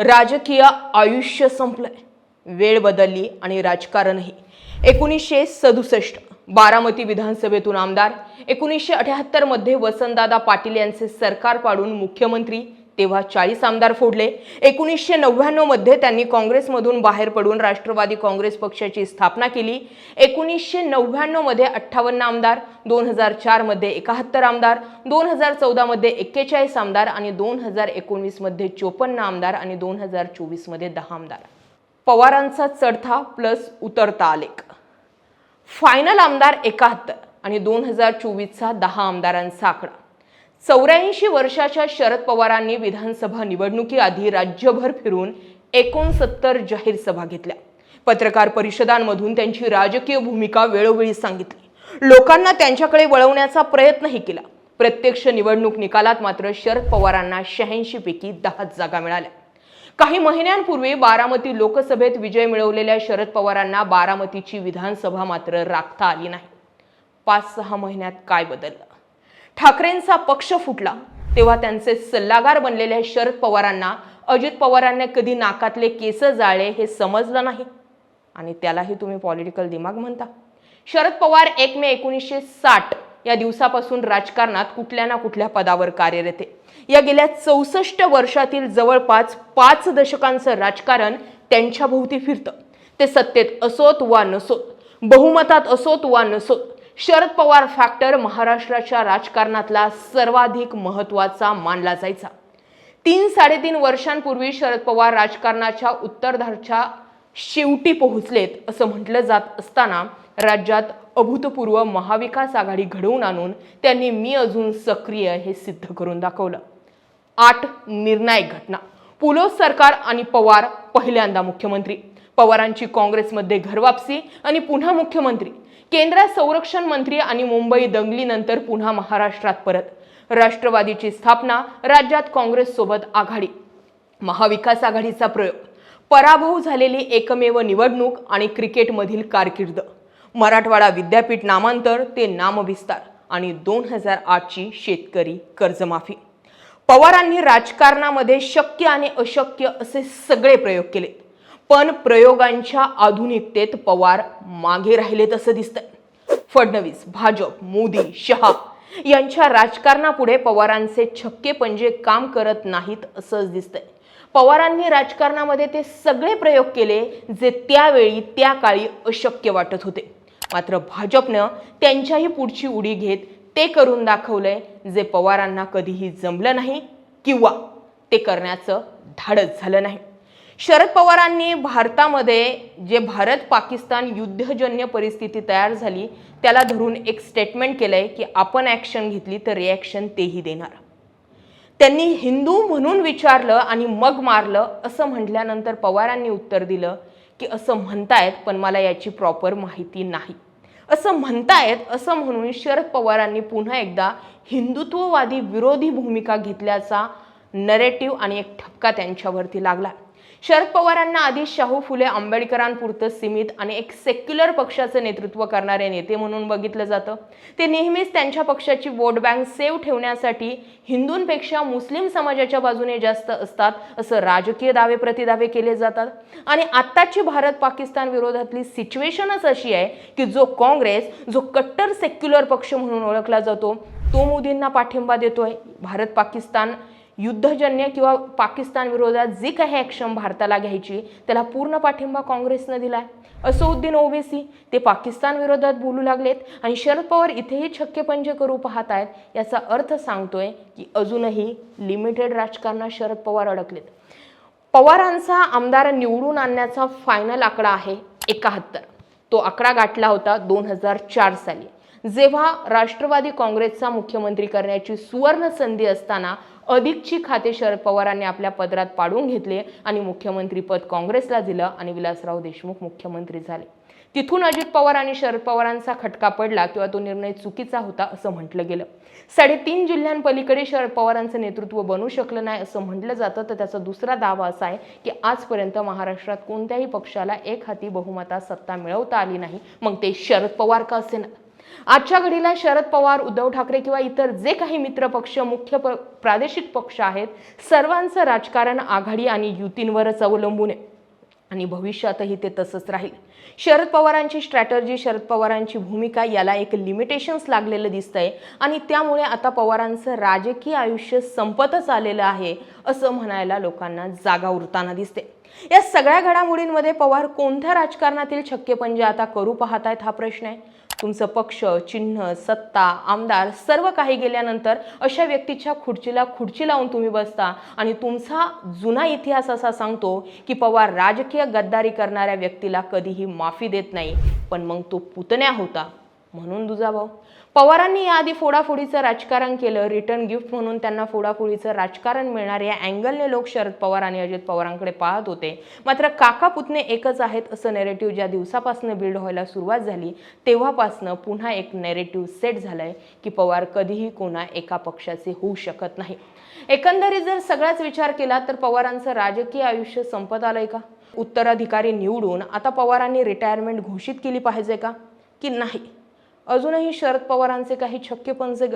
राजकीय आयुष्य संपलंय. वेळ बदलली आणि राजकारणही. एकोणीसशे सदुसष्ट बारामती विधानसभेतून आमदार एकोणीसशे अठ्याहत्तरमध्ये वसंतदादा पाटील यांचे सरकार पाडून मुख्यमंत्री तेव्हा चाळीस आमदार फोडले. एकोणीसशे नव्याण्णवमध्ये त्यांनी काँग्रेसमधून बाहेर पडून राष्ट्रवादी काँग्रेस पक्षाची स्थापना केली. एकोणीसशे नव्याण्णवमध्ये अठ्ठावन्न आमदार दोन हजार चारमध्ये एकाहत्तर आमदार दोन हजार चौदामध्ये एक्केचाळीस आमदार आणि दोन हजार एकोणवीसमध्ये चोपन्न आमदार आणि दोन हजार चोवीसमध्ये दहा आमदार. पवारांचा चढता प्लस उतरता आलेख. फायनल आमदार एकाहत्तर आणि दोन हजार चोवीसचा दहा आमदारांचा आकडा. चौऱ्याऐंशी वर्षाच्या शरद पवारांनी विधानसभा निवडणुकीआधी राज्यभर फिरून एकोणसत्तर जाहीर सभा घेतल्या. पत्रकार परिषदांमधून त्यांची राजकीय भूमिका वेळोवेळी सांगितली. लोकांना त्यांच्याकडे वळवण्याचा प्रयत्नही केला. प्रत्यक्ष निवडणूक निकालात मात्र शरद पवारांना शहाऐंशी पैकी दहा जागा मिळाल्या. काही महिन्यांपूर्वी बारामती लोकसभेत विजय मिळवलेल्या शरद पवारांना बारामतीची विधानसभा मात्र राखता आली नाही. पाच सहा महिन्यात काय बदललं? ठाकरेंचा पक्ष फुटला तेव्हा त्यांचे सल्लागार बनलेल्या शरद पवारांना अजित पवारांनी कधी नाकातले केस जाळे हे समजलं नाही. आणि त्यालाही तुम्ही पॉलिटिकल दिमाग म्हणता. शरद पवार एक मे एकोणीसशे साठ या दिवसापासून राजकारणात कुठल्या ना कुठल्या पदावर कार्यरत आहे. या गेल्या चौसष्ट वर्षातील जवळपास पाच दशकांचं राजकारण त्यांच्या भोवती फिरतं. ते सत्तेत असोत वा नसोत बहुमतात असोत वा नसोत शरद पवार फॅक्टर महाराष्ट्राच्या राजकारणातला सर्वाधिक महत्त्वाचा मानला जायचा. तीन साडेतीन वर्षांपूर्वी शरद पवार राजकारणाच्या उत्तरधारच्या शेवटी पोहोचलेत असं म्हटलं जात असताना राज्यात अभूतपूर्व महाविकास आघाडी घडवून आणून त्यांनी मी अजून सक्रिय हे सिद्ध करून दाखवलं. आठ निर्णायक घटना. पुलो सरकार आणि पवार पहिल्यांदा मुख्यमंत्री. पवारांची काँग्रेसमध्ये घरवापसी आणि पुन्हा मुख्यमंत्री केंद्रात संरक्षण मंत्री आणि मुंबई दंगलीनंतर पुन्हा महाराष्ट्रात परत राष्ट्रवादीची स्थापना राज्यात काँग्रेससोबत आघाडी महाविकास आघाडीचा प्रयोग पराभव झालेली एकमेव निवडणूक आणि क्रिकेटमधील कारकीर्द मराठवाडा विद्यापीठ नामांतर ते नामविस्तार आणि दोन हजार आठची शेतकरी कर्जमाफी. पवारांनी राजकारणामध्ये शक्य आणि अशक्य असे सगळे प्रयोग केले. पण प्रयोगांच्या आधुनिकतेत पवार मागे राहिलेत असं दिसतंय. फडणवीस भाजप मोदी शहा यांच्या राजकारणापुढे पवारांचे छक्के पंजे काम करत नाहीत असंच दिसतंय. पवारांनी राजकारणामध्ये ते सगळे प्रयोग केले जे त्यावेळी त्या काळी अशक्य वाटत होते. मात्र भाजपनं त्यांच्याही पुढची उडी घेत ते करून दाखवलंय जे पवारांना कधीही जमलं नाही किंवा ते करण्याचं धाडस झालं नाही. शरद पवारांनी भारतामध्ये जे भारत पाकिस्तान युद्धजन्य परिस्थिती तयार झाली त्याला धरून एक स्टेटमेंट केलं आहे की आपण ॲक्शन घेतली तर रिॲक्शन तेही देणार. त्यांनी हिंदू म्हणून विचारलं आणि मग मारलं असं म्हटल्यानंतर पवारांनी उत्तर दिलं की असं म्हणतायत पण मला याची प्रॉपर माहिती नाही. असं म्हणतायत असं म्हणून शरद पवारांनी पुन्हा एकदा हिंदुत्ववादी विरोधी भूमिका घेतल्याचा नरेटिव्ह आणि एक ठपका त्यांच्यावरती लागला. शरद पवारांना आधी शाहू फुले आंबेडकरांपुरतं सीमित आणि एक सेक्युलर पक्षाचं नेतृत्व करणारे नेते म्हणून बघितलं जातं. ते नेहमीच त्यांच्या पक्षाची वोट बँक सेव्ह ठेवण्यासाठी हिंदूंपेक्षा मुस्लिम समाजाच्या बाजूने जास्त असतात असं राजकीय दावे प्रतिदावे केले जातात. आणि आत्ताची भारत पाकिस्तान विरोधातली सिच्युएशनच अशी आहे की जो काँग्रेस जो कट्टर सेक्युलर पक्ष म्हणून ओळखला जातो तो मोदींना पाठिंबा देतोय. भारत पाकिस्तान युद्धजन्य किंवा पाकिस्तान विरोधात जी काही ॲक्शन भारताला घ्यायची त्याला पूर्ण पाठिंबा काँग्रेसनं दिलाय. असउद्दीन ओवेसी ते पाकिस्तान विरोधात बोलू लागलेत आणि शरद पवार इथेही छक्केपंजे करू पाहत आहेत याचा अर्थ सांगतोय की अजूनही लिमिटेड राजकारणात शरद पवार अडकलेत. पवारांचा आमदार निवडून आणण्याचा फायनल आकडा आहे एकाहत्तर. तो आकडा गाठला होता दोन हजार चार साली. जेव्हा राष्ट्रवादी काँग्रेसचा मुख्यमंत्री करण्याची सुवर्ण संधी असताना अधिकची खाते शरद पवारांनी आपल्या पदरात पाडून घेतले आणि मुख्यमंत्रीपद काँग्रेसला दिलं आणि विलासराव देशमुख मुख्यमंत्री झाले. तिथून अजित पवार आणि शरद पवारांचा खटका पडला किंवा तो निर्णय चुकीचा होता असं म्हटलं गेलं. साडेतीन जिल्ह्यांपलीकडे शरद पवारांचं नेतृत्व बनू शकलं नाही असं म्हटलं जातं. तर त्याचा दुसरा दावा असा आहे की आजपर्यंत महाराष्ट्रात कोणत्याही पक्षाला एक हाती बहुमतात सत्ता मिळवता आली नाही. मग ते शरद पवार का असेना आजच्या घडीला शरद पवार उद्धव ठाकरे किंवा इतर जे काही मित्र पक्ष मुख्य प प्रादेशिक पक्ष आहेत सर्वांचं राजकारण आघाडी आणि युतींवरच अवलंबून आहे आणि भविष्यातही ते तसंच राहील. शरद पवारांची स्ट्रॅटर्जी शरद पवारांची भूमिका याला एक लिमिटेशन्स लागलेलं दिसतंय आणि त्यामुळे आता पवारांचं राजकीय आयुष्य संपतच आलेलं आहे असं म्हणायला लोकांना जागा उरताना दिसते. या सगळ्या घडामोडींमध्ये पवार कोणत्या राजकारणातील छक्के पंजे आता करू पाहत आहेत हा प्रश्न आहे. तुमचं पक्ष चिन्ह सत्ता आमदार सर्व काही गेल्यानंतर अशा व्यक्तीच्या खुर्चीला खुर्ची लावून तुम्ही बसता आणि तुमचा जुना इतिहास असा सांगतो की पवार राजकीय गद्दारी करणाऱ्या व्यक्तीला कधीही माफी देत नाही पण मग तो पुतण्या होता. म्हणून दुजाभाऊ पवारांनी याआधी फोडाफोडीचं राजकारण केलं. रिटर्न गिफ्ट म्हणून त्यांना फोडाफोडीचं राजकारण मिळणार. या अँगलने लोक शरद पवार आणि अजित पवारांकडे पाहत होते. मात्र काका पुतणे एकच आहेत असं नेरेटिव्ह ज्या दिवसापासून बिल्ड व्हायला सुरुवात झाली तेव्हापासनं पुन्हा एक नेरेटिव्ह सेट झालाय की पवार कधीही कोणा एका पक्षाचे होऊ शकत नाही. एकंदरीत जर सगळाच विचार केला तर पवारांचं राजकीय आयुष्य संपत आलंय का? उत्तराधिकारी निवडून आता पवारांनी रिटायरमेंट घोषित केली पाहिजे का? की नाही? अजूनही शरद पवारांचे काही छक्के पंजे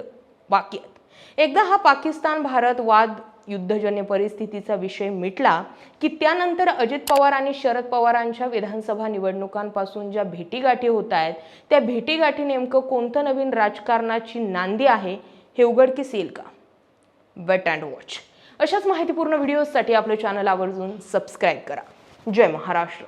बाकी आहेत. एकदा हा पाकिस्तान भारत वाद युद्धजन्य परिस्थितीचा विषय मिटला की त्यानंतर अजित पवार आणि शरद पवारांच्या विधानसभा निवडणुकांपासून ज्या भेटीगाठी होत आहेत त्या भेटीगाठी नेमकं कोणतं नवीन राजकारणाची नांदी आहे हे उघडकीस येईल का? वेट अँड वॉच अशाच माहितीपूर्ण व्हिडिओजसाठी आपलं चॅनल आवर्जून सबस्क्राईब करा. जय महाराष्ट्र.